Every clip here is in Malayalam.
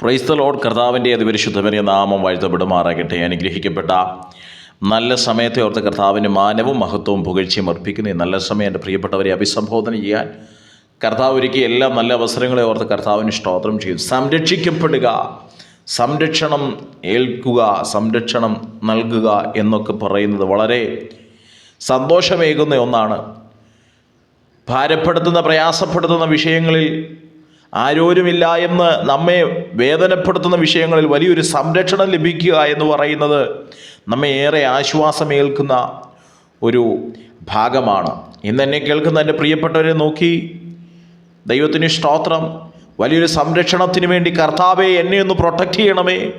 പ്രൈസ്ത ലോഡ് കർത്താവിന്റെ അതിപരിശുദ്ധമനിയ നാമം വാഴ്ത്തപ്പെടുമാറാകട്ടെ. അനുഗ്രഹിക്കപ്പെട്ട നല്ല സമയത്തെ ഓർത്ത് കർത്താവിന് മാനവും മഹത്വവും പുകഴ്ചയും അർപ്പിക്കുന്ന നല്ല സമയം എന്റെ പ്രിയപ്പെട്ടവരെ അഭിസംബോധന ചെയ്യാൻ കർത്താവ് ഒരുക്കിയ എല്ലാ നല്ല അവസരങ്ങളെ ഓർത്ത് കർത്താവിന് സ്തോത്രം ചെയ്യും സംരക്ഷിക്കപ്പെടുക സംരക്ഷണം ഏൽക്കുക സംരക്ഷണം നൽകുക എന്നൊക്കെ പറയുന്നത് വളരെ സന്തോഷമേകുന്ന ഒന്നാണ്. ഭാരപ്പെടുത്തുന്ന പ്രയാസപ്പെടുത്തുന്ന വിഷയങ്ങളിൽ ആരോരുമില്ല എന്ന് നമ്മെ വേദനപ്പെടുത്തുന്ന വിഷയങ്ങളിൽ വലിയൊരു സംരക്ഷണം ലഭിക്കുക എന്ന് പറയുന്നത് നമ്മെ ഏറെ ആശ്വാസമേൽക്കുന്ന ഒരു ഭാഗമാണ്. ഇന്ന് എന്നെ കേൾക്കുന്ന എന്റെ പ്രിയപ്പെട്ടവരെ നോക്കി. ദൈവത്തിന് സ്തോത്രം. വലിയൊരു സംരക്ഷണത്തിന് വേണ്ടി കർത്താവെ എന്നെ ഒന്ന് പ്രൊട്ടക്റ്റ് ചെയ്യണമേ.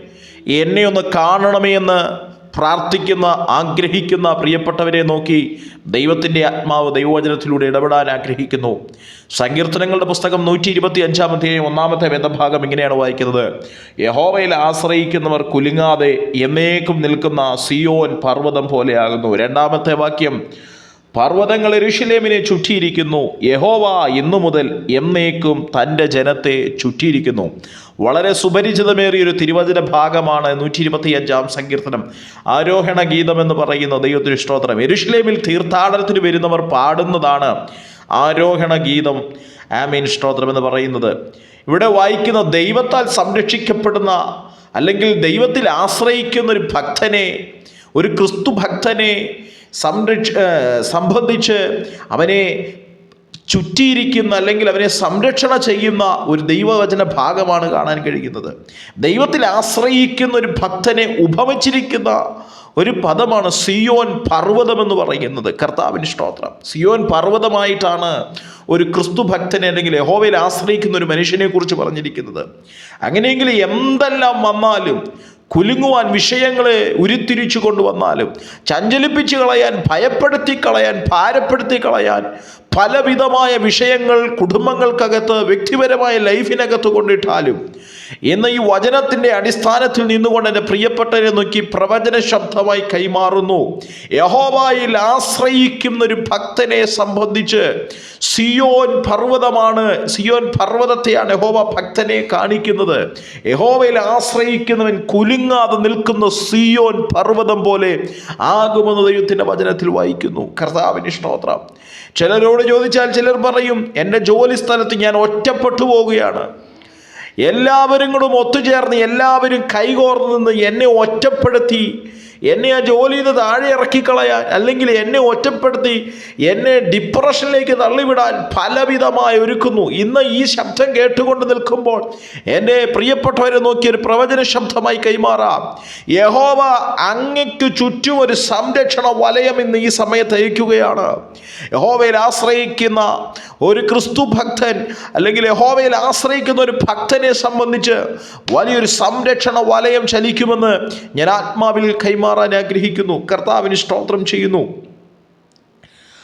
എന്നെ ഒന്ന് കാണണമേ എന്ന് പ്രാർത്ഥിക്കുന്ന ആഗ്രഹിക്കുന്ന പ്രിയപ്പെട്ടവരെ നോക്കി ദൈവത്തിന്റെ ആത്മാവ് ദൈവവചനത്തിലൂടെ ഇടപെടാൻ ആഗ്രഹിക്കുന്നു. സങ്കീർത്തനങ്ങളുടെ പുസ്തകം നൂറ്റി ഇരുപത്തി അഞ്ചാം അധ്യായം ഒന്നാമത്തെ വേദഭാഗം ഇങ്ങനെയാണ് വായിക്കുന്നത്. യഹോവയിൽ ആശ്രയിക്കുന്നവർ കുലുങ്ങാതെ എന്നേക്കും നിൽക്കുന്ന സിയോൻ പർവതം പോലെയാകുന്നു രണ്ടാമത്തെ വാക്യം പർവതങ്ങൾ എരുഷലേമിനെ ചുറ്റിയിരിക്കുന്നു. യഹോവ ഇന്നു മുതൽ എന്നേക്കും തന്റെ ജനത്തെ ചുറ്റിയിരിക്കുന്നു. വളരെ സുപരിചിതമേറിയ ഒരു തിരുവചന ഭാഗമാണ് നൂറ്റി ഇരുപത്തി അഞ്ചാം സങ്കീർത്തനം. ആരോഹണ ഗീതം എന്ന് പറയുന്ന ദൈവത്തിന് സ്തോത്രം. എരുഷ്ലേമിൽ തീർത്ഥാടനത്തിന് വരുന്നവർ പാടുന്നതാണ് ആരോഹണ ഗീതം. ആമീൻ. സ്തോത്രം എന്ന് പറയുന്നത്. ഇവിടെ വായിക്കുന്ന ദൈവത്താൽ സംരക്ഷിക്കപ്പെടുന്ന അല്ലെങ്കിൽ ദൈവത്തിൽ ആശ്രയിക്കുന്ന ഒരു ഭക്തനെ ഒരു ക്രിസ്തു ഭക്തനെ സംരക്ഷ സംബന്ധിച്ച് അവനെ ചുറ്റിയിരിക്കുന്ന അല്ലെങ്കിൽ അവനെ സംരക്ഷണ ചെയ്യുന്ന ഒരു ദൈവവചന ഭാഗമാണ് കാണാൻ കഴിയുന്നത്. ദൈവത്തിൽ ആശ്രയിക്കുന്ന ഒരു ഭക്തനെ ഉപമിച്ചിരിക്കുന്ന ഒരു പദമാണ് സിയോൻ പർവതം എന്ന് പറയുന്നത്. കർത്താവിന് സ്തോത്രം. സിയോൻ പർവതമായിട്ടാണ് ഒരു ക്രിസ്തു ഭക്തനെ അല്ലെങ്കിൽ യഹോവയിൽ ആശ്രയിക്കുന്ന ഒരു മനുഷ്യനെ കുറിച്ച് പറഞ്ഞിരിക്കുന്നത്. അങ്ങനെയെങ്കിൽ എന്തെല്ലാം വന്നാലും കുലുങ്ങുവാൻ വിഷയങ്ങളെ ഉരുത്തിരിച്ചു കൊണ്ടുവന്നാലും ചഞ്ചലിപ്പിച്ച് കളയാൻ ഭയപ്പെടുത്തി കളയാൻ ഭാരപ്പെടുത്തി കളയാൻ പലവിധമായ വിഷയങ്ങൾ കുടുംബങ്ങൾക്കകത്ത് വ്യക്തിപരമായ ലൈഫിനകത്ത് കൊണ്ടിട്ടാലും ഇന്ന് ഈ വചനത്തിന്റെ അടിസ്ഥാനത്തിൽ നിന്നുകൊണ്ട് എന്റെ പ്രിയപ്പെട്ടവരെ നോക്കി പ്രവചന ശബ്ദമായി കൈമാറുന്നു. യഹോവായിൽ ആശ്രയിക്കുന്ന ഒരു ഭക്തനെ സംബന്ധിച്ച് സിയോൻ പർവതമാണ് സിയോൻ പർവതത്തെയാണ് യഹോവ ഭക്തനെ കാണിക്കുന്നത്. യഹോവയിൽ ആശ്രയിക്കുന്നവൻ കുലുങ്ങാതെ നിൽക്കുന്ന സിയോൻ പർവതം പോലെ ആകുമെന്ന് ദൈവത്തിന്റെ വചനത്തിൽ വായിക്കുന്നു. കർത്താവിന് സ്തോത്രം. ചിലരോട് ചോദിച്ചാൽ ചിലർ പറയും എന്റെ ജോലി സ്ഥലത്ത് ഞാൻ ഒറ്റപ്പെട്ടു പോവുകയാണ്. എല്ലാവരും കൂടും ഒത്തുചേർന്ന് എല്ലാവരും കൈകോർന്ന് നിന്ന് എന്നെ ഒറ്റപ്പെടുത്തി. എന്നെ ആ ജോലി ചെയ്ത് താഴെ ഇറക്കിക്കളയാൻ അല്ലെങ്കിൽ എന്നെ ഒറ്റപ്പെടുത്തി എന്നെ ഡിപ്രഷനിലേക്ക് തള്ളിവിടാൻ പലവിധമായി ഒരുക്കുന്നു. ഇന്ന് ഈ ശബ്ദം കേട്ടുകൊണ്ട് നിൽക്കുമ്പോൾ എന്റെ പ്രിയപ്പെട്ടവരെ നോക്കി ഒരു പ്രവചന ശബ്ദമായി കൈമാറാം. യഹോവ അങ്ങയ്ക്ക് ചുറ്റും ഒരു സംരക്ഷണ വലയം ഇന്ന് ഈ സമയത്ത് അയക്കുകയാണ്. യഹോവയിൽ ആശ്രയിക്കുന്ന ഒരു ക്രിസ്തു ഭക്തൻ അല്ലെങ്കിൽ യഹോവയിൽ ആശ്രയിക്കുന്ന ഒരു ഭക്തനെ സംബന്ധിച്ച് വലിയൊരു സംരക്ഷണ വലയം ചലിക്കുമെന്ന് ഞാൻ ആത്മാവിൽ കൈമാറാൻ ആഗ്രഹിക്കുന്നു. കർത്താവിന് സ്തോത്രം ചെയ്യുന്നു.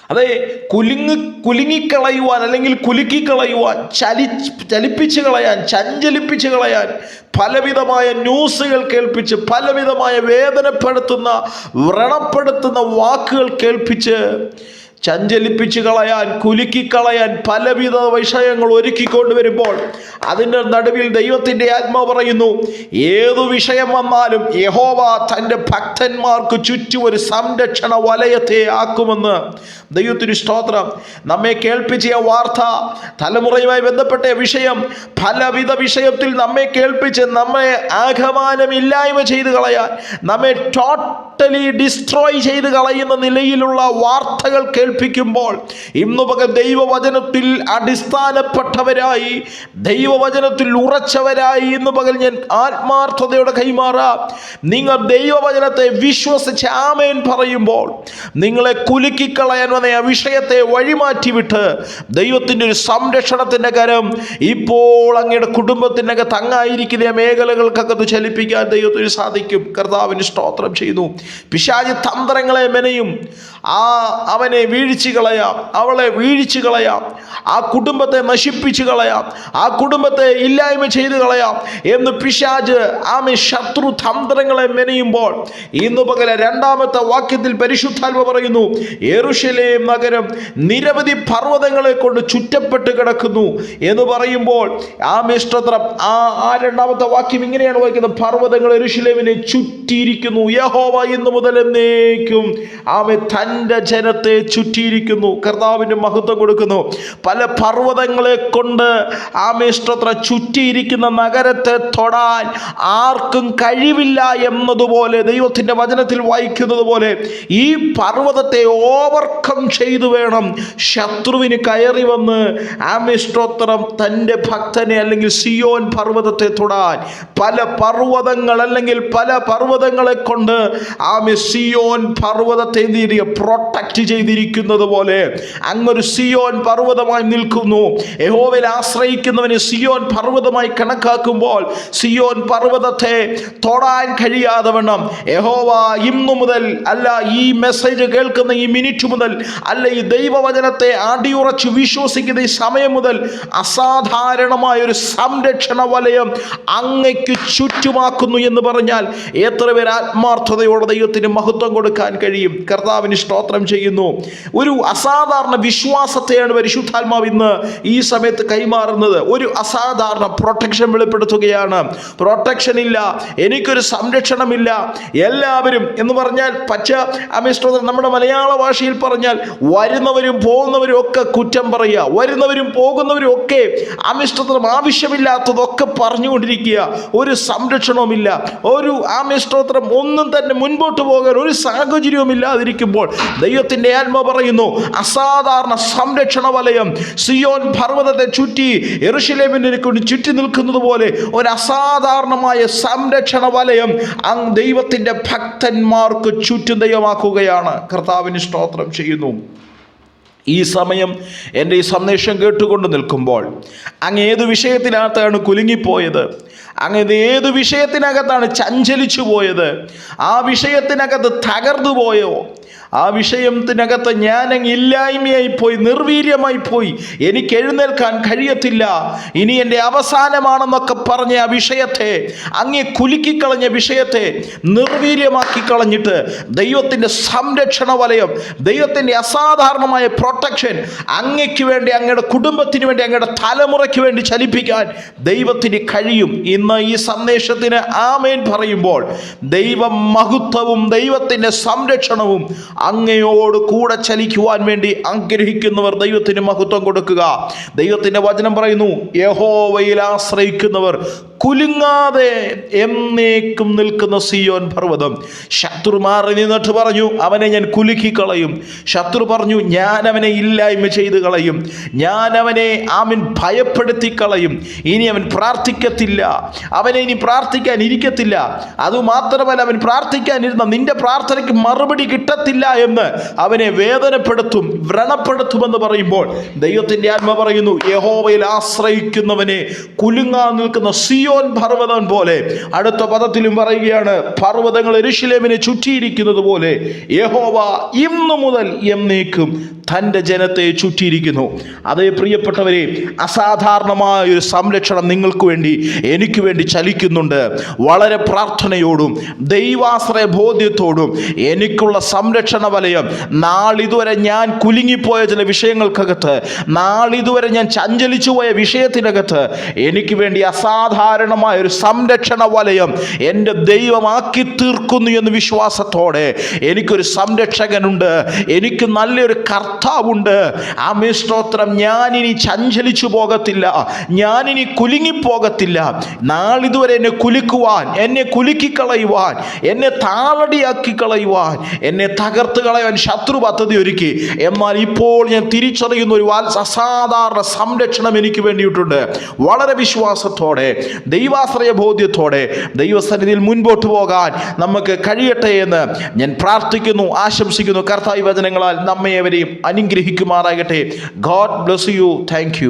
അതെ കുലുങ്ങി കുലുങ്ങിക്കളയുവാൻ അല്ലെങ്കിൽ കുലുക്കിക്കളയുവാൻ ചലി ചലിപ്പിച്ച് കളയാൻ ചഞ്ചലിപ്പിച്ച് കളയാൻ പലവിധമായ ന്യൂസുകൾ കേൾപ്പിച്ച് പലവിധമായ വേദനപ്പെടുത്തുന്ന വ്രണപ്പെടുത്തുന്ന വാക്കുകൾ കേൾപ്പിച്ച് ചഞ്ചലിപ്പിച്ച് കളയാൻ കുലുക്കിക്കളയാൻ പലവിധ വിഷയങ്ങൾ ഒരുക്കിക്കൊണ്ട് വരുമ്പോൾ അതിന്റെ നടുവിൽ ദൈവത്തിന്റെ ആത്മാവ് പറയുന്നു ഏതു വിഷയം വന്നാലും യഹോവ തന്റെ ഭക്തന്മാർക്ക് ചുറ്റും ഒരു സംരക്ഷണ വലയത്തെ ആക്കുമെന്ന് ദൈവത്തിന് സ്തോത്രം. നമ്മെ കേൾപ്പിച്ച വാർത്ത തലമുറയുമായി ബന്ധപ്പെട്ട വിഷയം പലവിധ വിഷയത്തിൽ നമ്മെ കേൾപ്പിച്ച് നമ്മെ ആഘമാനമില്ലായ്മ ചെയ്ത് കളയാൻ നമ്മെ ടോട്ടലി ഡിസ്ട്രോയ് ചെയ്ത് കളയുന്ന നിലയിലുള്ള വാർത്തകൾ കേൾപ്പിക്കുമ്പോൾ ഇന്നു പക ദൈവവചനത്തിൽ അടിസ്ഥാനപ്പെട്ടവരായി ദൈവവചനത്തിൽ ഉറച്ചവരായി ഇന്ന് പകൽ ഞാൻ ആത്മാർത്ഥതയോടെ കൈമാറാം. നിങ്ങൾ ദൈവവചനത്തെ വിശ്വസിച്ച് ആമേൻ പറയുമ്പോൾ നിങ്ങളെ കുലുക്കിക്കളയാൻ വന്ന ആ വിഷയത്തെ വഴിമാറ്റി വിട്ട് ദൈവത്തിന്റെ ഒരു സംരക്ഷണത്തിന്റെ കരം ഇപ്പോൾ അങ്ങയുടെ കുടുംബത്തിനകത്ത് അങ്ങായിരിക്കുന്ന മേഖലകൾക്കകത്ത് ചലിപ്പിക്കാൻ ദൈവത്തിന് സാധിക്കും. കർത്താവിന് സ്തോത്രം ചെയ്യുന്നു. പിശാചി തന്ത്രങ്ങളെ മെനയും ആ അവനെ വീഴ്ച കളയാം. അവളെ വീഴിച്ചു കളയാം. ആ കുടുംബത്തെ നശിപ്പിച്ചു കളയാം. ആ കുടുംബത്തെ ഇല്ലായ്മ ചെയ്തു കളയാം. എന്ന് പിശാജ് ആമി ശത്രു തന്ത്രങ്ങളെ മെനയുമ്പോൾ ഇന്ന് പകല രണ്ടാമത്തെ വാക്യത്തിൽ പരിശുദ്ധാത്മ പറയുന്നു എറുഷലേം നഗരം നിരവധി പർവതങ്ങളെ കൊണ്ട് ചുറ്റപ്പെട്ട് കിടക്കുന്നു. എന്ന് പറയുമ്പോൾ ആ മിഷ്ടത്രം ആ ആ രണ്ടാമത്തെ വാക്യം ഇങ്ങനെയാണ് വായിക്കുന്നത് പർവതങ്ങൾ എരുഷലേമിനെ ചുറ്റിയിരിക്കുന്നു. യഹോവ ഇന്നു മുതൽ എന്നേക്കും ആമെ തന്റെ ജനത്തെ ചുറ്റിയിരിക്കുന്നു. കർത്താവിന് മഹത്വം കൊടുക്കുന്നു. പല പർവതങ്ങളെ കൊണ്ട് ആമെ സ്തോത്ര. ചുറ്റിയിരിക്കുന്ന നഗരത്തെ തൊടാൻ ആർക്കും കഴിവില്ല എന്നതുപോലെ ദൈവത്തിന്റെ വചനത്തിൽ വായിക്കുന്നത് പോലെ ഈ പർവതത്തെ ഓവർകം ചെയ്തു വേണം. ശത്രുവിന് കയറി വന്ന് ആമെ സ്തോത്രം തന്റെ ഭക്തനെ അല്ലെങ്കിൽ സിയോൻ പർവതത്തെ തൊടാൻ. പല പർവതങ്ങൾ അല്ലെങ്കിൽ പല പർവതങ്ങളെ കൊണ്ട് ആ മെസ്സിയോൻ പർവതത്തെ പ്രൊട്ടക്റ്റ് ചെയ്തിരിക്കുന്നത് പോലെ അങ്ങൊരു സിയോൻ പർവതമായി നിൽക്കുന്നു. യഹോവയിൽ ആശ്രയിക്കുന്നവനെ സിയോൻ പർവതമായി കണക്കാക്കുമ്പോൾ സിയോൻ പർവതത്തെ തൊടാൻ കഴിയാതെ വണ്ണം യഹോവ ഇന്നു മുതൽ അല്ല ഈ മെസ്സേജ് കേൾക്കുന്ന ഈ മിനിറ്റ് മുതൽ അല്ല ഈ ദൈവവചനത്തെ അടിയുറച്ച് വിശ്വസിക്കുന്ന ഈ സമയം മുതൽ അസാധാരണമായ ഒരു സംരക്ഷണ വലയം അങ്ങയ്ക്ക് ചുറ്റുമാക്കുന്നു എന്ന് പറഞ്ഞാൽ എത്ര പേർ ആത്മാർത്ഥതയോടെ ദൈവത്തിന് മഹത്വം കൊടുക്കാൻ കഴിയും. കർത്താവിന് സ്തോത്രം ചെയ്യുന്നു. ഒരു അസാധാരണ വിശ്വാസത്തെയാണ് പരിശുദ്ധാത്മാവ് ഇന്ന് ഈ സമയത്ത് കൈമാറുന്നത്. ഒരു അസാധാരണ പ്രൊട്ടക്ഷൻ വെളിപ്പെടുത്തുകയാണ്. പ്രൊട്ടക്ഷൻ ഇല്ല. എനിക്കൊരു സംരക്ഷണമില്ല. എല്ലാവരും എന്ന് പറഞ്ഞാൽ പച്ച അമിഷ്ടോദർ നമ്മുടെ മലയാള ഭാഷയിൽ പറഞ്ഞാൽ വരുന്നവരും പോകുന്നവരും ഒക്കെ കുറ്റം പറയുക. വരുന്നവരും പോകുന്നവരും ഒക്കെ അമിഷ്ടത്തിനും ആവശ്യമില്ലാത്തതൊക്കെ പറഞ്ഞുകൊണ്ടിരിക്കുക. ഒരു സംരക്ഷണവുമില്ല. ഒരു ആമിഷ്ടോത്രം ഒന്നും തന്നെ മുൻപോട്ട് പോകാൻ ഒരു സാഹചര്യവും ഇല്ലാതിരിക്കുമ്പോൾ ദൈവത്തിന്റെ ആത്മ പറയുന്നു അസാധാരണ സംരക്ഷണ വലയം സിയോൻ പർവതത്തെ ചുറ്റി എറുഷലേമിനെ കൊണ്ട് ചുറ്റി നിൽക്കുന്നത് പോലെ ഒരു അസാധാരണമായ സംരക്ഷണ വലയം അങ് ദൈവത്തിന്റെ ഭക്തന്മാർക്ക് ചുറ്റും ദൈവമാക്കുകയാണ്. കർത്താവിന് സ്തോത്രം ചെയ്യുന്നു. ഈ സമയം എന്റെ ഈ സന്ദേശം കേട്ടുകൊണ്ട് നിൽക്കുമ്പോൾ അങ്ങ് ഏത് വിഷയത്തിനകത്താണ് കുലുങ്ങിപ്പോയത്? അങ്ങ് ഇത് ഏത് വിഷയത്തിനകത്താണ് ചഞ്ചലിച്ചു പോയത്? ആ വിഷയത്തിനകത്ത് തകർന്നു പോയോ ആ വിഷയത്തിനകത്ത് ജ്ഞാനം ഇല്ലായ്മയായി പോയി നിർവീര്യമായി പോയി. എനിക്ക് എഴുന്നേൽക്കാൻ കഴിയത്തില്ല. ഇനി എന്റെ അവസാനമാണെന്നൊക്കെ പറഞ്ഞ ആ വിഷയത്തെ അങ്ങേ കുലുക്കിക്കളഞ്ഞ വിഷയത്തെ നിർവീര്യമാക്കി കളഞ്ഞിട്ട് ദൈവത്തിന്റെ സംരക്ഷണ വലയം ദൈവത്തിന്റെ അസാധാരണമായ പ്രൊട്ടക്ഷൻ അങ്ങയ്ക്ക് വേണ്ടി അങ്ങയുടെ കുടുംബത്തിന് വേണ്ടി അങ്ങയുടെ തലമുറയ്ക്ക് വേണ്ടി ചലിപ്പിക്കാൻ ദൈവത്തിന് കഴിയും ഇന്ന് ഈ സന്ദേശത്തിന് ആമേൻ പറയുമ്പോൾ ദൈവ മഹത്വവും ദൈവത്തിന്റെ സംരക്ഷണവും അങ്ങയോട് കൂടെ ചലിക്കുവാൻ വേണ്ടി ആഗ്രഹിക്കുന്നവർ ദൈവത്തിന് മഹത്വം കൊടുക്കുക. ദൈവത്തിന്റെ വചനം പറയുന്നു യഹോവയിൽ ആശ്രയിക്കുന്നവർ കുലുങ്ങാതെ എന്നേക്കും നിൽക്കുന്ന സിയോൻ പർവതം. ശത്രു മാറി നിന്നിട്ട് പറഞ്ഞു അവനെ ഞാൻ കുലുക്കി കളയും ശത്രു പറഞ്ഞു ഞാൻ അവനെ ഇല്ലായ്മ ചെയ്ത് കളയും. ഞാൻ അവനെ ആമിൻ ഭയപ്പെടുത്തി കളയും ഇനി അവൻ പ്രാർത്ഥിക്കത്തില്ല. അവനെ ഇനി പ്രാർത്ഥിക്കാൻ ഇരിക്കത്തില്ല. അതുമാത്രമല്ല അവൻ പ്രാർത്ഥിക്കാനിരുന്ന നിന്റെ പ്രാർത്ഥനയ്ക്ക് മറുപടി കിട്ടത്തില്ല എന്ന് അവനെ വേദനപ്പെടുത്തും വ്രണപ്പെടുത്തുമെന്ന് പറയുമ്പോൾ ദൈവത്തിന്റെ ആത്മ പറയുന്നു യഹോവയിൽ ആശ്രയിക്കുന്നവനെ കുലുങ്ങാൻ നിൽക്കുന്ന സിയോൻ പർവതം പോലെ. അടുത്ത പദത്തിലും പറയുകയാണ് പർവതങ്ങൾ എരുഷലേമിനെ ചുറ്റിയിരിക്കുന്നത് പോലെ യഹോവ ഇന്നു മുതൽ എന്നേക്കും തന്റെ ജനത്തെ ചുറ്റിയിരിക്കുന്നു. അതേ പ്രിയപ്പെട്ടവരെ അസാധാരണമായ ഒരു സംരക്ഷണം നിങ്ങൾക്ക് വേണ്ടി എനിക്ക് വേണ്ടി ചലിക്കുന്നുണ്ട്. വളരെ പ്രാർത്ഥനയോടും ദൈവാശ്രയ ബോധ്യത്തോടും എനിക്കുള്ള സംരക്ഷണ വലയം നാളിതുവരെ ഞാൻ കുലുങ്ങിപ്പോയ ചില വിഷയങ്ങൾക്കകത്ത് നാളിതുവരെ ഞാൻ ചഞ്ചലിച്ചു പോയ വിഷയത്തിനകത്ത് എനിക്ക് വേണ്ടി അസാധാരണമായ ഒരു സംരക്ഷണ വലയം എന്റെ ദൈവമാക്കി തീർക്കുന്നു എന്ന് വിശ്വാസത്തോടെ എനിക്കൊരു സംരക്ഷകനുണ്ട് എനിക്ക് നല്ലൊരു കർത്താവുണ്ട്. ആ സ്തോത്രം ഞാനിനി ചഞ്ചലിച്ചു പോകത്തില്ല ഞാനിനി കുലുങ്ങിപ്പോകത്തില്ല. നാളിതുവരെ എന്നെ കുലുക്കുവാൻ എന്നെ കുലുക്കിക്കളയുവാൻ എന്നെ താളടിയാക്കി കളയുവാൻ എന്നെ തകർത്ത് കളയാൻ ശത്രു പദ്ധതി ഒരുക്കി. എന്നാൽ ഇപ്പോൾ ഞാൻ തിരിച്ചറിയുന്ന ഒരു അസാധാരണ സംരക്ഷണം എനിക്ക് വേണ്ടിയിട്ടുണ്ട്. വളരെ വിശ്വാസത്തോടെ ദൈവാശ്രയ ബോധ്യത്തോടെ ദൈവസന്നിധിയിൽ മുൻപോട്ട് പോകാൻ നമുക്ക് കഴിയട്ടെ എന്ന് ഞാൻ പ്രാർത്ഥിക്കുന്നു ആശംസിക്കുന്നു. കർത്താവ് വചനങ്ങളാൽ നമ്മെ അവരെയും അനുഗ്രഹിക്കുമാറാകട്ടെ. God bless you thank